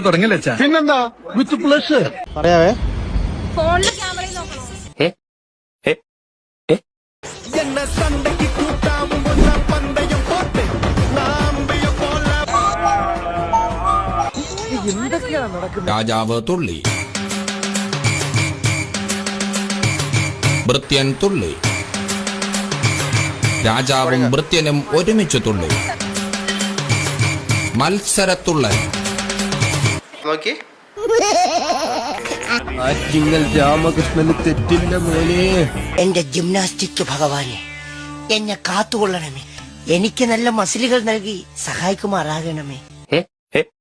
തുടങ്ങില്ല പിന്നെന്താ? With plus പറയാവേ? ഫോണിലെ ക്യാമറയിൽ നോക്കണോ. രാജാവ് തുള്ളി. ഭൃത്യൻ തുള്ളി. രാജാവും ഭൃത്യനും ഒരുമിച്ച് തുള്ളി. മത്സരത്തുള്ളൻ. നോക്കി. ആറ്റിങ്ങൽ രാമകൃഷ്ണന് തെറ്റില്ല മോനെ. എന്റെ ജിംനാസ്റ്റിക് ഭഗവാനെ എന്നെ കാത്തുകൊള്ളണമേ. എനിക്ക് നല്ല മസിലുകൾ നൽകി സഹായിക്കുമാറാകണമേ. എടി